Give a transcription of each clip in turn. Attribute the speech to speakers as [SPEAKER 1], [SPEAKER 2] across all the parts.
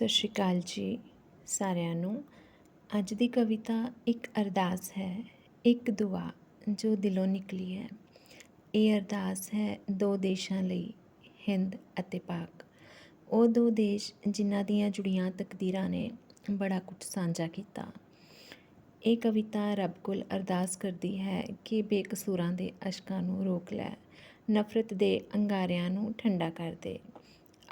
[SPEAKER 1] ਸਤਿ ਸ਼੍ਰੀ ਅਕਾਲ ਜੀ ਸਾਰਿਆਂ ਨੂੰ। ਅੱਜ ਦੀ ਕਵਿਤਾ ਇੱਕ ਅਰਦਾਸ ਹੈ, ਇੱਕ ਦੁਆ ਜੋ ਦਿਲੋਂ ਨਿਕਲੀ ਹੈ। ਇਹ ਅਰਦਾਸ ਹੈ ਦੋ ਦੇਸ਼ਾਂ ਲਈ, ਹਿੰਦ ਅਤੇ ਪਾਕ। ਉਹ ਦੋ ਦੇਸ਼ ਜਿਨ੍ਹਾਂ ਦੀਆਂ ਜੁੜੀਆਂ ਤਕਦੀਰਾਂ ਨੇ ਬੜਾ ਕੁਝ ਸਾਂਝਾ ਕੀਤਾ। ਇਹ ਕਵਿਤਾ ਰੱਬ ਕੋਲ ਅਰਦਾਸ ਕਰਦੀ ਹੈ ਕਿ ਬੇਕਸੂਰਾਂ ਦੇ ਅਸ਼ਕਾਂ ਨੂੰ ਰੋਕ ਲੈ, ਨਫ਼ਰਤ ਦੇ ਅੰਗਾਰਿਆਂ ਨੂੰ ਠੰਡਾ ਕਰ ਦੇ।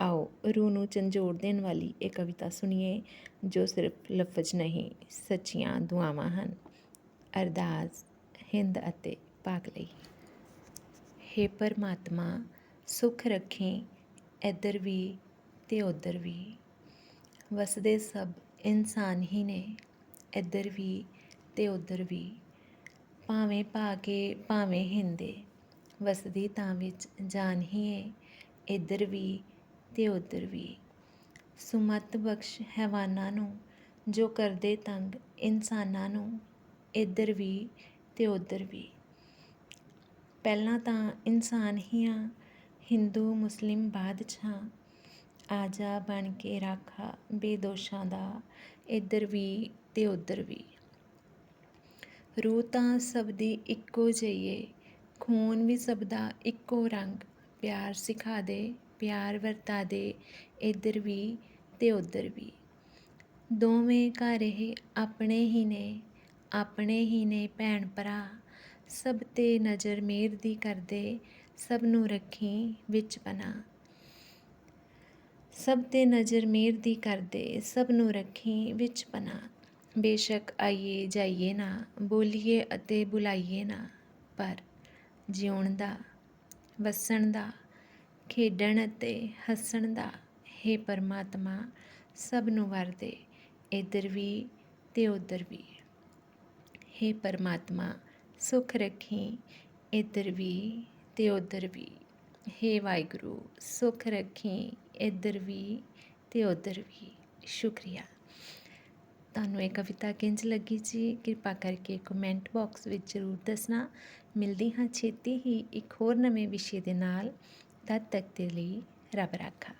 [SPEAKER 1] ਆਓ, ਰੂਹ ਨੂੰ ਝੰਜੋੜ ਦੇਣ ਵਾਲੀ ਇਹ ਕਵਿਤਾ ਸੁਣੀਏ, ਜੋ ਸਿਰਫ ਲਫ਼ਜ਼ ਨਹੀਂ, ਸੱਚੀਆਂ ਦੁਆਵਾਂ ਹਨ। ਅਰਦਾਸ, ਹਿੰਦ ਅਤੇ ਪਾਕ ਲਈ। ਹੇ ਪਰਮਾਤਮਾ, ਸੁਖ ਰੱਖੇ, ਇੱਧਰ ਵੀ ਤੇ ਉੱਧਰ ਵੀ। ਵਸਦੇ ਸਭ ਇਨਸਾਨ ਹੀ ਨੇ, ਇੱਧਰ ਵੀ ਤੇ ਉੱਧਰ ਵੀ। ਭਾਵੇਂ ਪਾ ਕੇ ਭਾਵੇਂ ਹਿੰਦੇ, ਵਸਦੀ ਤਾਂ ਵਿੱਚ ਜਾਨ ਹੀ ਏ, ਇੱਧਰ ਵੀ ਤੇ ਉੱਧਰ ਵੀ। ਸੁਮਤ ਬਖਸ਼ ਹੈਵਾਨਾਂ ਨੂੰ, ਜੋ ਕਰਦੇ ਤੰਗ ਇਨਸਾਨਾਂ ਨੂੰ, ਇੱਧਰ ਵੀ ਤੇ ਉੱਧਰ ਵੀ। ਪਹਿਲਾਂ ਤਾਂ ਇਨਸਾਨ ਹੀ ਆ, ਹਿੰਦੂ, ਮੁਸਲਿਮ ਬਾਅਦ ਬਾਦਸ਼ਾਹ ਆਜਾ ਬਣ ਕੇ ਰਾਖਾ ਬੇਦੋਸ਼ਾਂ ਦਾ, ਇੱਧਰ ਵੀ ਤੇ ਉੱਧਰ ਵੀ। ਰੂਹ ਤਾਂ ਸਭ ਦੀ ਇੱਕੋ ਜਿਹੀ ਖੂਨ ਵੀ ਸਭ ਦਾ ਇੱਕੋ ਰੰਗ, ਪਿਆਰ ਸਿਖਾ ਦੇ। ਪਿਆਰ ਵਰਤਾ ਦੇ, ਇੱਧਰ ਵੀ ਤੇ ਉੱਧਰ ਵੀ। ਦੋਵੇਂ ਘਰ ਇਹ ਆਪਣੇ ਹੀ ਨੇ, ਆਪਣੇ ਹੀ ਨੇ ਭੈਣ ਭਰਾ। ਸਭ ਤੇ ਨਜ਼ਰ ਮੇਰ ਦੀ ਕਰਦੇ, ਸਭ ਨੂੰ ਰੱਖੀ ਵਿੱਚ ਬਣਾ ਸਭ ਤੇ ਨਜ਼ਰ ਮੇਰ ਦੀ ਕਰਦੇ, ਸਭ ਨੂੰ ਰੱਖੀ ਵਿੱਚ ਬਣਾ ਬੇਸ਼ੱਕ ਆਈਏ ਜਾਈਏ ਨਾ, ਬੋਲੀਏ ਅਤੇ ਬੁਲਾਈਏ ਨਾ, ਪਰ ਜਿਉਣ ਦਾ, ਵਸਣ ਦਾ ਖੇਡਣ ਅਤੇ ਹੱਸਣ ਦਾ, ਹੇ ਪਰਮਾਤਮਾ, ਸਭ ਨੂੰ ਵਰ ਦੇ ਇੱਧਰ ਵੀ ਤੇ ਉੱਧਰ ਵੀ। ਹੇ ਪਰਮਾਤਮਾ, ਸੁਖ ਰੱਖੀ, ਇੱਧਰ ਵੀ ਤੇ ਉੱਧਰ ਵੀ। ਹੇ ਵਾਹਿਗੁਰੂ, ਸੁਖ ਰੱਖੀ, ਇੱਧਰ ਵੀ ਤੇ ਉੱਧਰ ਵੀ। ਸ਼ੁਕਰੀਆ। ਤੁਹਾਨੂੰ ਇਹ ਕਵਿਤਾ ਕਿੰਜ ਲੱਗੀ ਜੀ? ਕਿਰਪਾ ਕਰਕੇ ਕਮੈਂਟ ਬਾਕਸ ਵਿੱਚ ਜ਼ਰੂਰ ਦੱਸਣਾ। ਮਿਲਦੀ ਹਾਂ ਛੇਤੀ ਹੀ ਇੱਕ ਹੋਰ ਨਵੇਂ ਵਿਸ਼ੇ ਦੇ ਨਾਲ। ਤਦ ਤੱਕ ਦੇ ਲਈ ਰੱਬ ਰਾਖਾ